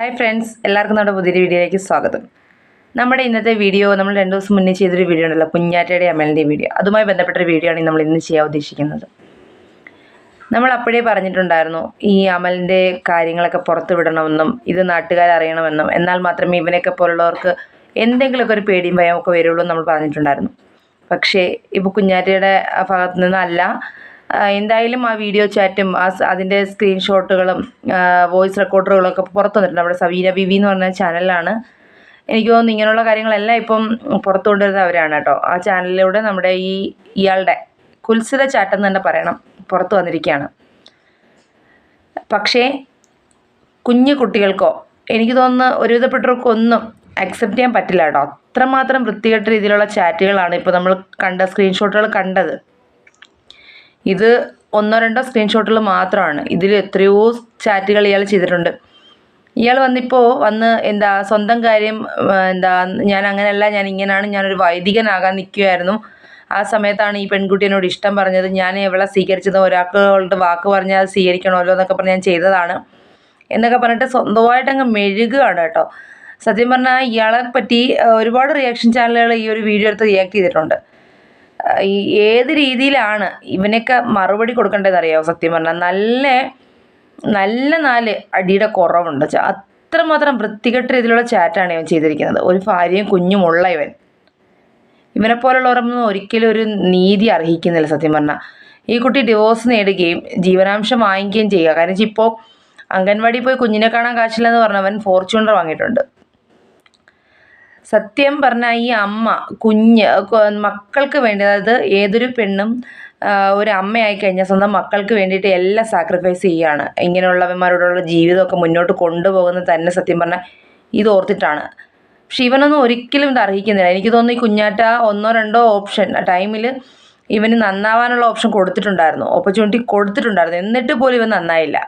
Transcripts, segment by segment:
Hi friends എല്ലാവർക്കും നമ്മുടെ പുതിയൊരു വീഡിയോയിലേക്ക് സ്വാഗതം. നമ്മുടെ ഇന്നത്തെ വീഡിയോ നമ്മൾ രണ്ട് ദിവസം മുന്നേ ചെയ്തൊരു വീഡിയോ ഉണ്ടല്ലോ കുഞ്ഞാറ്റയുടെ അമലിന്റെ വീഡിയോ. അതുമായി ബന്ധപ്പെട്ടൊരു വീഡിയോ ആണ് നമ്മൾ ഇന്ന് ചെയ്യാൻ ഉദ്ദേശിക്കുന്നത്. നമ്മൾ അപ്പോഴേ പറഞ്ഞിട്ടുണ്ടായിരുന്നു ഈ അമലിന്റെ കാര്യങ്ങളൊക്കെ പുറത്ത് വിടണമെന്നും ഇത് നാട്ടുകാർ അറിയണമെന്നും എന്നാൽ മാത്രമേ ഇവനെയൊക്കെ പോലുള്ളവർക്ക് എന്തെങ്കിലുമൊക്കെ ഒരു പേടിയും ഭയമൊക്കെ വരുള്ളൂ നമ്മൾ പറഞ്ഞിട്ടുണ്ടായിരുന്നു. പക്ഷേ ഇപ്പോൾ കുഞ്ഞാറ്റയുടെ ഭാഗത്തു നിന്നല്ല എന്തായാലും ആ വീഡിയോ ചാറ്റും ആ അതിന്റെ സ്ക്രീൻഷോട്ടുകളും വോയിസ് റെക്കോർഡറുകളും ഒക്കെ പുറത്തു വന്നിട്ടുണ്ട്. നമ്മുടെ സവീന ബിബി എന്ന് പറഞ്ഞ ചാനലിലാണ്. എനിക്ക് തോന്നുന്നു ഇങ്ങനെയുള്ള കാര്യങ്ങളെല്ലാം ഇപ്പം പുറത്തു കൊണ്ടുവരുന്നവരാണ് കേട്ടോ. ആ ചാനലിലൂടെ നമ്മുടെ ഈ ഇയാളുടെ കുൽസിത ചാട്ടം എന്ന് തന്നെ പറയണം. പുറത്തു വന്നിരിക്കുകയാണ്. പക്ഷേ കുഞ്ഞു കുട്ടികൾക്കോ എനിക്ക് തോന്നുന്നു ഒരുവിധപ്പെട്ടവർക്കൊന്നും അക്സെപ്റ്റ് ചെയ്യാൻ പറ്റില്ല കേട്ടോ. അത്രമാത്രം വൃത്തികെട്ട രീതിയിലുള്ള ചാറ്റുകളാണ് ഇപ്പോൾ നമ്മൾ കണ്ട സ്ക്രീൻഷോട്ടുകൾ കണ്ടത്. ഇത് ഒന്നോ രണ്ടോ സ്ക്രീൻഷോട്ടുകൾ മാത്രമാണ് ഇതിൽ എത്രയോ ചാറ്റുകൾ ഇയാൾ ചെയ്തിട്ടുണ്ട്. ഇയാൾ വന്നിപ്പോൾ വന്ന് എന്താ സ്വന്തം കാര്യം എന്താ ഞാൻ അങ്ങനെയല്ല ഞാൻ ഇങ്ങനെയാണ് ഞാനൊരു വൈദികനാകാൻ നിൽക്കുകയായിരുന്നു ആ സമയത്താണ് ഈ പെൺകുട്ടിയോട് ഇഷ്ടം പറഞ്ഞത്. ഞാൻ എവിടെ സ്വീകരിച്ചത് ഒരാളുടെ വാക്ക് പറഞ്ഞാൽ അത് സ്വീകരിക്കണമല്ലോ എന്നൊക്കെ പറഞ്ഞ് ഞാൻ ചെയ്തതാണ്. എന്നൊക്കെ പറഞ്ഞിട്ട് സ്വന്തമായിട്ട് അങ്ങ് മെഴുകുകയാണ് കേട്ടോ. സത്യം പറഞ്ഞാൽ ഇയാളെ പറ്റി ഒരുപാട് റിയാക്ഷൻ ചാനലുകൾ ഈ ഒരു വീഡിയോ എടുത്ത് റിയാക്ട് ചെയ്തിട്ടുണ്ട്. ഈ ഏത് രീതിയിലാണ് ഇവനൊക്കെ മറുപടി കൊടുക്കേണ്ടത് അറിയാമോ സത്യം പറഞ്ഞാൽ നല്ല നല്ല നാല് അടിയുടെ കുറവുണ്ട്. അത്രമാത്രം വൃത്തികെട്ട രീതിയിലുള്ള ചാറ്റാണ് ഇവൻ ചെയ്തിരിക്കുന്നത്. ഒരു ഭാര്യയും കുഞ്ഞുമുള്ള ഇവൻ. ഇവനെ പോലുള്ളവരൊന്നും ഒരിക്കലും ഒരു നീതി അർഹിക്കുന്നില്ല സത്യം പറഞ്ഞാൽ ഈ കുട്ടി ഡിവോഴ്സ് നേടുകയും ജീവനാംശം വാങ്ങിക്കുകയും ചെയ്യുക. കാരണം ഇപ്പോൾ അംഗൻവാടി പോയി കുഞ്ഞിനെ കാണാൻ കാശില്ലെന്ന് പറഞ്ഞവൻ ഫോർച്യൂണർ വാങ്ങിയിട്ടുണ്ട്. സത്യം പറഞ്ഞാൽ ഈ അമ്മ കുഞ്ഞ് മക്കൾക്ക് വേണ്ടി അതായത് ഏതൊരു പെണ്ണും ഒരു അമ്മയായി കഴിഞ്ഞാൽ സ്വന്തം മക്കൾക്ക് വേണ്ടിയിട്ട് എല്ലാം സാക്രിഫൈസ് ചെയ്യുകയാണ് ഇങ്ങനെയുള്ളവന്മാരോടുള്ള ജീവിതമൊക്കെ മുന്നോട്ട് കൊണ്ടുപോകുന്നത് തന്നെ സത്യം പറഞ്ഞാൽ ഇത് ഓർത്തിട്ടാണ്. പക്ഷെ ഇവനൊന്നും ഒരിക്കലും ഇത് അർഹിക്കുന്നില്ല. എനിക്ക് തോന്നുന്നു ഈ കുഞ്ഞാറ്റ ഒന്നോ രണ്ടോ ഓപ്ഷൻ ആ ടൈമിൽ ഇവന് നന്നാവാനുള്ള ഓപ്ഷൻ കൊടുത്തിട്ടുണ്ടായിരുന്നു. ഓപ്പർച്യൂണിറ്റി കൊടുത്തിട്ടുണ്ടായിരുന്നു. എന്നിട്ട് പോലും ഇവൻ നന്നായില്ല.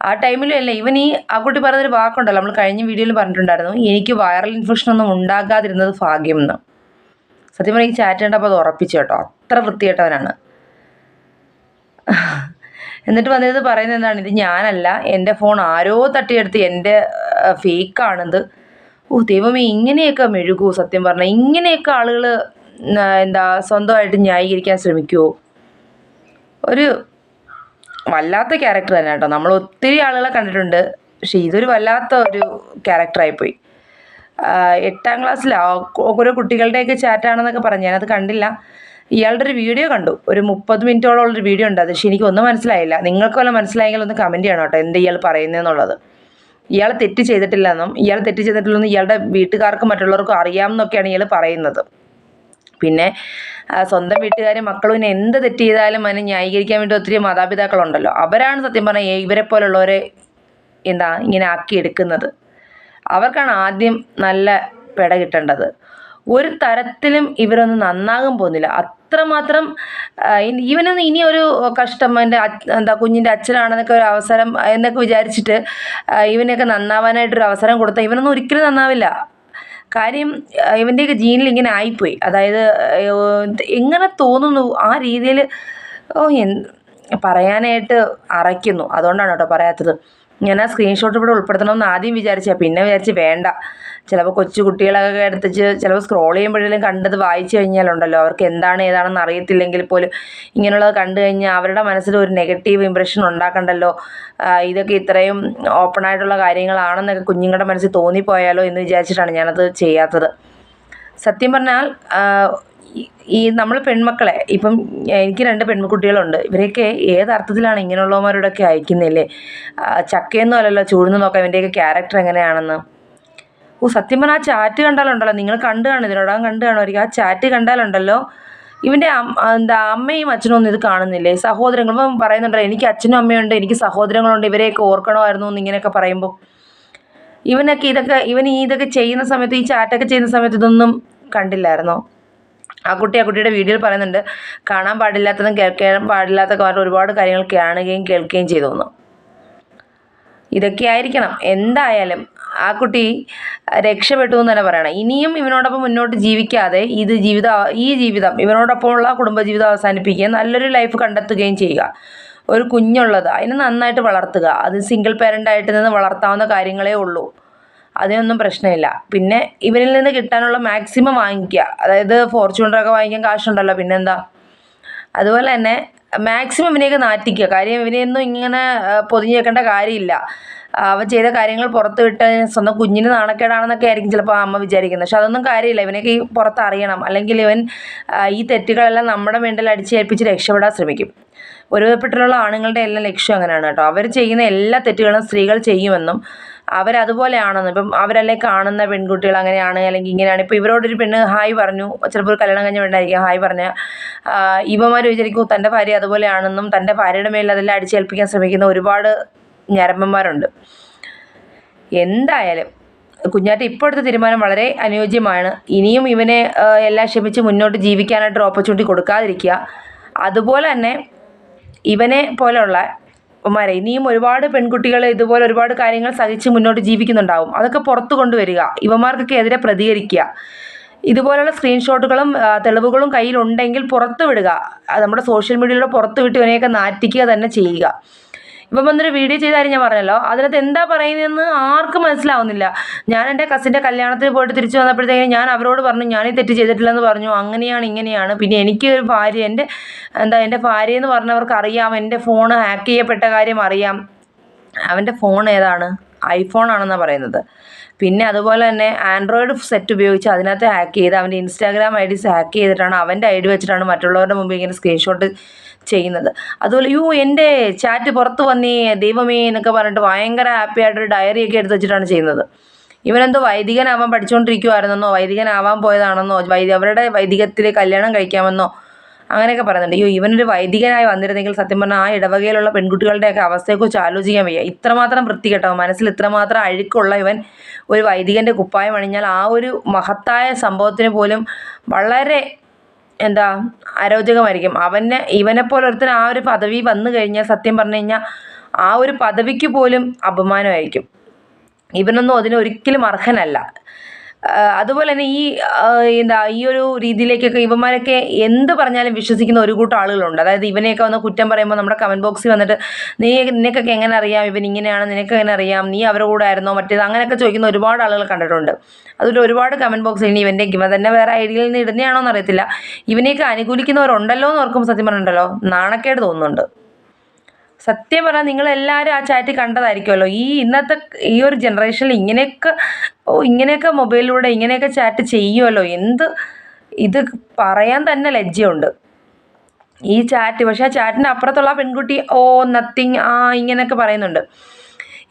ആ ടൈമിലും അല്ല ഇവൻ ഈ ആ കുട്ടി പറഞ്ഞൊരു വാക്കുണ്ടല്ലോ നമ്മൾ കഴിഞ്ഞ വീഡിയോയിൽ പറഞ്ഞിട്ടുണ്ടായിരുന്നു എനിക്ക് വൈറൽ ഇൻഫെക്ഷൻ ഒന്നും ഉണ്ടാകാതിരുന്നത് ഭാഗ്യം എന്ന്. സത്യം പറഞ്ഞാൽ ഈ ചാറ്റ് കണ്ടപ്പോൾ അത് ഉറപ്പിച്ചു കേട്ടോ അത്ര വൃത്തികെട്ടവനാണ്. എന്നിട്ട് വന്നിരുന്നത് പറയുന്നത് എന്താണ് ഇത് ഞാനല്ല എന്റെ ഫോൺ ആരോ തട്ടിയെടുത്ത് എന്റെ ഫേക്കാണിത് ഓ ദൈവമേ ഇങ്ങനെയൊക്കെ മെഴുകൂ സത്യം പറഞ്ഞാൽ ഇങ്ങനെയൊക്കെ ആളുകൾ എന്താ സ്വന്തമായിട്ട് ന്യായീകരിക്കാൻ ശ്രമിക്കുമോ ഒരു വല്ലാത്ത ക്യാരക്ടർ തന്നെ കേട്ടോ. നമ്മൾ ഒത്തിരി ആളുകളെ കണ്ടിട്ടുണ്ട്. പക്ഷെ ഇതൊരു വല്ലാത്ത ഒരു ക്യാരക്ടറായി പോയി എട്ടാം ക്ലാസ്സിലാ ഓരോ കുട്ടികളുടെയൊക്കെ ചാറ്റാണെന്നൊക്കെ പറഞ്ഞു. ഞാനത് കണ്ടില്ല. ഇയാളുടെ ഒരു വീഡിയോ കണ്ടു. ഒരു മുപ്പത് മിനിറ്റോളം ഉള്ളൊരു വീഡിയോ ഉണ്ട്. അത് പക്ഷെ എനിക്കൊന്നും മനസ്സിലായില്ല. നിങ്ങൾക്ക് വല്ല മനസ്സിലായെങ്കിൽ ഒന്ന് കമന്റ് ചെയ്യണം കേട്ടോ. എന്താ ഇയാൾ പറയുന്നതെന്നുള്ളത് ഇയാൾ തെറ്റ് ചെയ്തിട്ടില്ലെന്നും ഇയാൾ തെറ്റ് ചെയ്തിട്ടില്ലെന്നും ഇയാളുടെ വീട്ടുകാർക്കും മറ്റുള്ളവർക്കും അറിയാമെന്നൊക്കെയാണ് ഇയാൾ പറയുന്നത്. പിന്നെ സ്വന്തം വീട്ടുകാരും മക്കളും എന്ത് തെറ്റ് ചെയ്താലും അതിനെ ന്യായീകരിക്കാൻ വേണ്ടി ഒത്തിരി മാതാപിതാക്കളുണ്ടല്ലോ. അവരാണ് സത്യം പറഞ്ഞാൽ ഇവരെ പോലുള്ളവരെ എന്താ ഇങ്ങനെ ആക്കിയെടുക്കുന്നത് അവർക്കാണ് ആദ്യം നല്ല പിട കിട്ടേണ്ടത്. ഒരു തരത്തിലും ഇവരൊന്നും നന്നാകാൻ പോകുന്നില്ല. അത്രമാത്രം ഇവനൊന്നും ഇനി ഒരു കഷ്ടം എന്റെ എന്താ കുഞ്ഞിന്റെ അച്ഛനാണെന്നൊക്കെ ഒരു അവസരം എന്നൊക്കെ വിചാരിച്ചിട്ട് ഇവനെയൊക്കെ നന്നാവാനായിട്ടൊരു അവസരം കൊടുത്താൽ ഇവനൊന്നും ഒരിക്കലും നന്നാവില്ല. കാര്യം ഇവന്റെയൊക്കെ ജീനിൽ ഇങ്ങനെ ആയിപ്പോയി. അതായത് എങ്ങനെ തോന്നുന്നു ആ രീതിയിൽ ഓ പറയാനായിട്ട് അറയ്ക്കുന്നു. അതുകൊണ്ടാണ് കേട്ടോ പറയാത്തത്. ഞാൻ ആ സ്ക്രീൻഷോട്ട് ഇവിടെ ഉൾപ്പെടുത്തണമെന്ന് ആദ്യം വിചാരിച്ചാൽ പിന്നെ വിചാരിച്ച് വേണ്ട. ചിലപ്പോൾ കൊച്ചു കുട്ടികളൊക്കെ എടുത്തിച്ച് ചിലപ്പോൾ സ്ക്രോൾ ചെയ്യുമ്പോഴേലും കണ്ടത് വായിച്ചു കഴിഞ്ഞാലുണ്ടല്ലോ അവർക്ക് എന്താണ് ഏതാണെന്ന് അറിയത്തില്ലെങ്കിൽ പോലും ഇങ്ങനെയുള്ളത് കണ്ടു കഴിഞ്ഞാൽ അവരുടെ മനസ്സിൽ ഒരു നെഗറ്റീവ് ഇമ്പ്രഷൻ ഉണ്ടാക്കണ്ടല്ലോ. ഇതൊക്കെ ഇത്രയും ഓപ്പൺ ആയിട്ടുള്ള കാര്യങ്ങളാണെന്നൊക്കെ കുഞ്ഞുങ്ങളുടെ മനസ്സിൽ തോന്നിപ്പോയാലോ എന്ന് വിചാരിച്ചിട്ടാണ് ഞാനത് ചെയ്യാത്തത്. സത്യം പറഞ്ഞാൽ ഈ- നമ്മൾ പെൺമക്കളെ ഇപ്പം എനിക്ക് രണ്ട് പെൺകുട്ടികളുണ്ട്. ഇവരെയൊക്കെ ഏത് അർത്ഥത്തിലാണ് ഇങ്ങനെയുള്ളവന്മാരോടൊക്കെ അയക്കുന്നില്ലേ ചക്കയൊന്നും അല്ലല്ലോ ചൂടുന്ന് നോക്കാം ഇവന്റെയൊക്കെ ക്യാരക്ടർ എങ്ങനെയാണെന്ന്. ഓ സത്യം പറഞ്ഞാൽ ആ ചാറ്റ് കണ്ടാലുണ്ടല്ലോ. നിങ്ങൾ കണ്ടു കാണും ഇതിനോടകം കണ്ടു ആ ചാറ്റ് കണ്ടാലുണ്ടല്ലോ. ഇവന്റെ എന്താ അമ്മയും അച്ഛനും ഒന്നും ഇത് കാണുന്നില്ലേ? സഹോദരങ്ങൾ ഇപ്പം പറയുന്നുണ്ടല്ലോ എനിക്ക് അച്ഛനും അമ്മയുണ്ട് എനിക്ക് സഹോദരങ്ങളുണ്ട് ഇവരെയൊക്കെ ഓർക്കണമായിരുന്നു എന്ന് ഇങ്ങനെയൊക്കെ പറയുമ്പോൾ ഇവനൊക്കെ ഇതൊക്കെ ഇവൻ ഇതൊക്കെ ചെയ്യുന്ന സമയത്ത് ഈ ചാറ്റൊക്കെ ചെയ്യുന്ന സമയത്ത് ഇതൊന്നും കണ്ടില്ലായിരുന്നോ? ആ കുട്ടി ആ കുട്ടിയുടെ വീഡിയോയിൽ പറയുന്നുണ്ട് കാണാൻ പാടില്ലാത്തതും കേൾക്കാൻ പാടില്ലാത്ത കാരണം ഒരുപാട് കാര്യങ്ങൾ കാണുകയും കേൾക്കുകയും ചെയ്തു എന്ന്. ഇതൊക്കെ ആയിരിക്കണം. എന്തായാലും ആ കുട്ടി രക്ഷപ്പെട്ടു എന്ന് തന്നെ പറയണം. ഇനിയും ഇവനോടൊപ്പം മുന്നോട്ട് ജീവിക്കാതെ ഇത് ജീവിതം ഈ ജീവിതം ഇവനോടൊപ്പമുള്ള കുടുംബജീവിതം അവസാനിപ്പിക്കുക നല്ലൊരു ലൈഫ് കണ്ടെത്തുകയും ചെയ്യുക. ഒരു കുഞ്ഞുള്ളത് അതിനെ നന്നായിട്ട് വളർത്തുക. അത് സിംഗിൾ പേരന്റായിട്ട് നിന്ന് വളർത്താവുന്ന കാര്യങ്ങളേ ഉള്ളൂ. അതിനൊന്നും പ്രശ്നമില്ല. പിന്നെ ഇവരിൽ നിന്ന് കിട്ടാനുള്ള മാക്സിമം വാങ്ങിക്കുക. അതായത് ഫോർച്യൂണറൊക്കെ വാങ്ങിക്കാൻ കാശുണ്ടല്ലോ പിന്നെന്താ? അതുപോലെ തന്നെ മാക്സിമം ഇവനെയൊക്കെ നാറ്റിക്കുക. കാര്യം ഇവനെയൊന്നും ഇങ്ങനെ പൊതിഞ്ഞു വെക്കേണ്ട കാര്യമില്ല. അവ അവൻ ചെയ്ത കാര്യങ്ങൾ പുറത്ത് വിട്ട് സ്വന്തം കുഞ്ഞിന് നാണക്കേടാണെന്നൊക്കെ ആയിരിക്കും ചിലപ്പോൾ അമ്മ വിചാരിക്കുന്നത്. പക്ഷെ അതൊന്നും കാര്യമില്ല. ഇവനൊക്കെ ഈ പുറത്ത് അറിയണം. അല്ലെങ്കിൽ ഇവൻ ഈ തെറ്റുകളെല്ലാം നമ്മുടെ മേണ്ടൽ അടിച്ചേൽപ്പിച്ച് രക്ഷപ്പെടാൻ ശ്രമിക്കും. ഒരുവിധപ്പെട്ടുള്ള ആണുങ്ങളുടെ എല്ലാം ലക്ഷ്യം അങ്ങനെയാണ് കേട്ടോ. അവർ ചെയ്യുന്ന എല്ലാ തെറ്റുകളും സ്ത്രീകൾ ചെയ്യുമെന്നും അവരതുപോലെയാണെന്ന്. ഇപ്പം അവരല്ലേ കാണുന്ന പെൺകുട്ടികൾ അങ്ങനെയാണ് അല്ലെങ്കിൽ ഇങ്ങനെയാണ്. ഇപ്പോൾ ഇവരോടൊരു പെണ്ണ് ഹായ് പറഞ്ഞു ചിലപ്പോൾ ഒരു കല്യാണം കഴിഞ്ഞ പെണ്ണായിരിക്കും ഹായ് പറഞ്ഞ. ഇവന്മാർ വിചാരിക്കും തന്റെ ഭാര്യ അതുപോലെയാണെന്നും തന്റെ ഭാര്യയുടെ മേലിൽ അതെല്ലാം അടിച്ചേൽപ്പിക്കാൻ ശ്രമിക്കുന്ന ഒരുപാട് ഞരമ്പന്മാരുണ്ട്. എന്തായാലും കുഞ്ഞാറ്റ ഇപ്പോൾ എടുത്ത തീരുമാനം വളരെ അനുയോജ്യമാണ്. ഇനിയും ഇവനെ എല്ലാം ക്ഷമിച്ച് മുന്നോട്ട് ജീവിക്കാനായിട്ടൊരു ഓപ്പർച്യൂണിറ്റി കൊടുക്കാതിരിക്കുക. അതുപോലെ തന്നെ ഇവനെ പോലെയുള്ള ഉമ്മാരെ ഇനിയും ഒരുപാട് പെൺകുട്ടികൾ ഇതുപോലെ ഒരുപാട് കാര്യങ്ങൾ സഹിച്ച് മുന്നോട്ട് ജീവിക്കുന്നുണ്ടാവും. അതൊക്കെ പുറത്തു കൊണ്ടുവരിക. ഇവമാർക്കൊക്കെ എതിരെ പ്രതികരിക്കുക. ഇതുപോലുള്ള സ്ക്രീൻഷോട്ടുകളും തെളിവുകളും കയ്യിലുണ്ടെങ്കിൽ പുറത്തു വിടുക. നമ്മുടെ സോഷ്യൽ മീഡിയയിലൂടെ പുറത്തു വിട്ട് ഇവനെയൊക്കെ നാറ്റിക്കുക തന്നെ ചെയ്യുക. ഇപ്പം വന്നൊരു വീഡിയോ ചെയ്ത കാര്യം ഞാൻ പറഞ്ഞല്ലോ. അതിനകത്ത് എന്താ പറയുന്നതെന്ന് ആർക്കും മനസ്സിലാവുന്നില്ല. ഞാൻ എന്റെ കസിന്റെ കല്യാണത്തിന് പോയിട്ട് തിരിച്ചു വന്നപ്പോഴത്തേക്കും ഞാൻ അവരോട് പറഞ്ഞു ഞാൻ ഈ തെറ്റ് ചെയ്തിട്ടില്ലെന്ന് പറഞ്ഞു. അങ്ങനെയാണ് ഇങ്ങനെയാണ്. പിന്നെ എനിക്ക് ഒരു ഭാര്യ എന്റെ എന്താ എന്റെ ഭാര്യ എന്ന് പറഞ്ഞവർക്ക് അറിയാം. എന്റെ ഫോൺ ഹാക്ക് ചെയ്യപ്പെട്ട കാര്യം അറിയാം. അവന്റെ ഫോൺ ഏതാണ്? ഐഫോൺ ആണെന്നാണ് പറയുന്നത്. പിന്നെ അതുപോലെ തന്നെ ആൻഡ്രോയിഡ് സെറ്റ് ഉപയോഗിച്ച് അതിനകത്ത് ഹാക്ക് ചെയ്ത് അവന്റെ ഇൻസ്റ്റാഗ്രാം ഐ ഡി ഹാക്ക് ചെയ്തിട്ടാണ് അവന്റെ ഐ ഡി വെച്ചിട്ടാണ് മറ്റുള്ളവരുടെ മുമ്പിൽ ഇങ്ങനെ സ്ക്രീൻഷോട്ട് ചെയ്യുന്നത്. അതുപോലെ യു എന്റെ ചാറ്റ് പുറത്ത് വന്നേ ദൈവമേ എന്നൊക്കെ പറഞ്ഞിട്ട് ഭയങ്കര ഹാപ്പി ആയിട്ടൊരു ഒക്കെ എടുത്ത് വെച്ചിട്ടാണ് ചെയ്യുന്നത്. ഇവനെന്തോ വൈദികനാവാൻ പഠിച്ചുകൊണ്ടിരിക്കുവായിരുന്നെന്നോ വൈദികനാവാൻ പോയതാണെന്നോ വൈദി അവരുടെ വൈദികത്തിൽ കല്യാണം കഴിക്കാമെന്നോ അങ്ങനെയൊക്കെ പറയുന്നുണ്ട്. അയ്യോ ഇവനൊരു വൈദികനായി വന്നിരുന്നെങ്കിൽ സത്യം പറഞ്ഞാൽ ആ ഇടവകയിലുള്ള പെൺകുട്ടികളുടെയൊക്കെ അവസ്ഥയെക്കുറിച്ച് ആലോചിക്കാൻ വയ്യ. ഇത്രമാത്രം വൃത്തി കേട്ടോ മനസ്സിൽ ഇത്രമാത്രം അഴുക്കുള്ള ഇവൻ ഒരു വൈദികന്റെ കുപ്പായം അണിഞ്ഞാൽ ആ ഒരു മഹത്തായ സംഭവത്തിന് പോലും വളരെ എന്താ അരോചകമായിരിക്കും അവനെ ഇവനെപ്പോലെ ഒരുത്തൻ ആ ഒരു പദവി വന്നു കഴിഞ്ഞാൽ സത്യം പറഞ്ഞു കഴിഞ്ഞാൽ ആ ഒരു പദവിക്ക് പോലും അപമാനമായിരിക്കും. ഇവനൊന്നും അതിനൊരിക്കലും അർഹനല്ല. അതുപോലെ തന്നെ ഈ എന്താ ഈ ഒരു രീതിയിലേക്കൊക്കെ ഇവന്മാരൊക്കെ എന്ത് പറഞ്ഞാലും വിശ്വസിക്കുന്ന ഒരു കൂട്ടം ആളുകളുണ്ട്. അതായത് ഇവനെയൊക്കെ വന്ന് കുറ്റം പറയുമ്പോൾ നമ്മുടെ കമന്റ് ബോക്സിൽ വന്നിട്ട് നീ നിനക്കൊക്കെ എങ്ങനെ അറിയാം? ഇവൻ ഇങ്ങനെയാണ് നിനക്ക് എങ്ങനെ അറിയാം? നീ അവരുടെ കൂടെ ആയിരുന്നോ? മറ്റേത്? അങ്ങനെയൊക്കെ ചോദിക്കുന്ന ഒരുപാട് ആളുകൾ കണ്ടിട്ടുണ്ട്. അതിൽ ഒരുപാട് കമന്റ് ബോക്സിൽ ഇനി ഇവന്റെ ഇവൻ തന്നെ വേറെ ഐഡിയയിൽ നിന്ന് ഇടുന്നതാണോ എന്നറിയത്തില്ല ഇവനെയൊക്കെ അനുകൂലിക്കുന്നവരുണ്ടല്ലോ എന്ന് ഓർക്കുമ്പോൾ സത്യം പറഞ്ഞിട്ടുണ്ടല്ലോ നാണക്കേട് തോന്നുന്നുണ്ട്. സത്യം പറഞ്ഞാൽ നിങ്ങളെല്ലാവരും ആ ചാറ്റ് കണ്ടതായിരിക്കുമല്ലോ. ഈ ഇന്നത്തെ ഈ ഒരു ജനറേഷനിൽ ഇങ്ങനെയൊക്കെ ഓ ഇങ്ങനെയൊക്കെ മൊബൈലിലൂടെ ഇങ്ങനെയൊക്കെ ചാറ്റ് ചെയ്യുമല്ലോ. എന്ത് ഇത് പറയാൻ തന്നെ ലജ്ജയുണ്ട്. ഈ ചാറ്റ് പക്ഷെ ആ ചാറ്റിന്റെ അപ്പുറത്തുള്ള പെൺകുട്ടി ഓ നത്തിങ് ആ ഇങ്ങനെയൊക്കെ പറയുന്നുണ്ട്.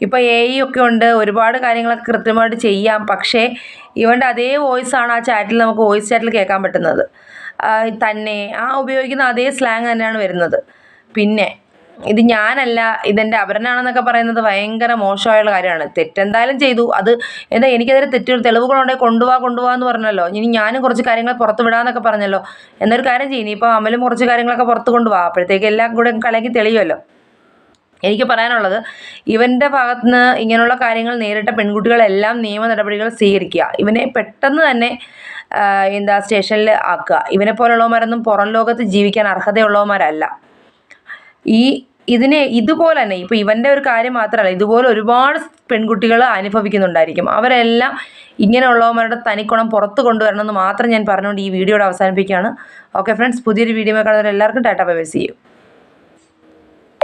ഇപ്പോൾ എ ഐ ഒക്കെ ഉണ്ട് ഒരുപാട് കാര്യങ്ങളൊക്കെ കൃത്യമായിട്ട് ചെയ്യാം. പക്ഷേ ഇവന്റെ അതേ വോയിസ് ആണ് ആ ചാറ്റിൽ നമുക്ക് വോയിസ് ചാറ്റിൽ കേൾക്കാൻ പറ്റുന്നത്. തന്നെ ആ ഉപയോഗിക്കുന്ന അതേ സ്ലാങ് തന്നെയാണ് വരുന്നത്. പിന്നെ ഇത് ഞാനല്ല ഇതെന്റെ അപരനാണെന്നൊക്കെ പറയുന്നത് ഭയങ്കര മോശമായുള്ള കാര്യമാണ്. തെറ്റെന്തായാലും ചെയ്തു. അത് എന്താ എനിക്കെതിരെ തെറ്റൊരു തെളിവുകളുണ്ടെങ്കിൽ കൊണ്ടുപോവാ കൊണ്ടുപോകാ എന്ന് പറഞ്ഞല്ലോ. ഇനി ഞാനും കുറച്ച് കാര്യങ്ങൾ പുറത്ത് വിടാമെന്നൊക്കെ പറഞ്ഞല്ലോ. എന്നൊരു കാര്യം ചെയ്യും. ഇനിയിപ്പോൾ അമലും കുറച്ച് കാര്യങ്ങളൊക്കെ പുറത്ത് കൊണ്ടുപോകാം അപ്പോഴത്തേക്ക് എല്ലാം കൂടെ കലക്കി തെളിയുമല്ലോ. എനിക്ക് പറയാനുള്ളത് ഇവന്റെ ഭാഗത്ത് നിന്ന് ഇങ്ങനെയുള്ള കാര്യങ്ങൾ നേരിട്ട പെൺകുട്ടികളെല്ലാം നിയമ നടപടികൾ സ്വീകരിക്കുക. ഇവനെ പെട്ടെന്ന് തന്നെ എന്താ സ്റ്റേഷനിൽ ആക്കുക. ഇവനെ പോലുള്ളവന്മാരൊന്നും പുറം ലോകത്ത് ജീവിക്കാൻ അർഹതയുള്ളവന്മാരല്ല. ഈ ഇതിനെ ഇതുപോലെ തന്നെ ഇപ്പോൾ ഇവന്റെ ഒരു കാര്യം മാത്രമല്ല ഇതുപോലെ ഒരുപാട് പെൺകുട്ടികൾ അനുഭവിക്കുന്നുണ്ടായിരിക്കും. അവരെല്ലാം ഇങ്ങനെയുള്ളവന്മാരുടെ തനിക്കുണം പുറത്ത് കൊണ്ടുവരണമെന്ന് മാത്രം ഞാൻ പറഞ്ഞുകൊണ്ട് ഈ വീഡിയോയുടെ അവസാനിപ്പിക്കുകയാണ്. ഓക്കെ ഫ്രണ്ട്സ് പുതിയൊരു വീഡിയോ കാണുന്നവർ എല്ലാവർക്കും tata bye bye see you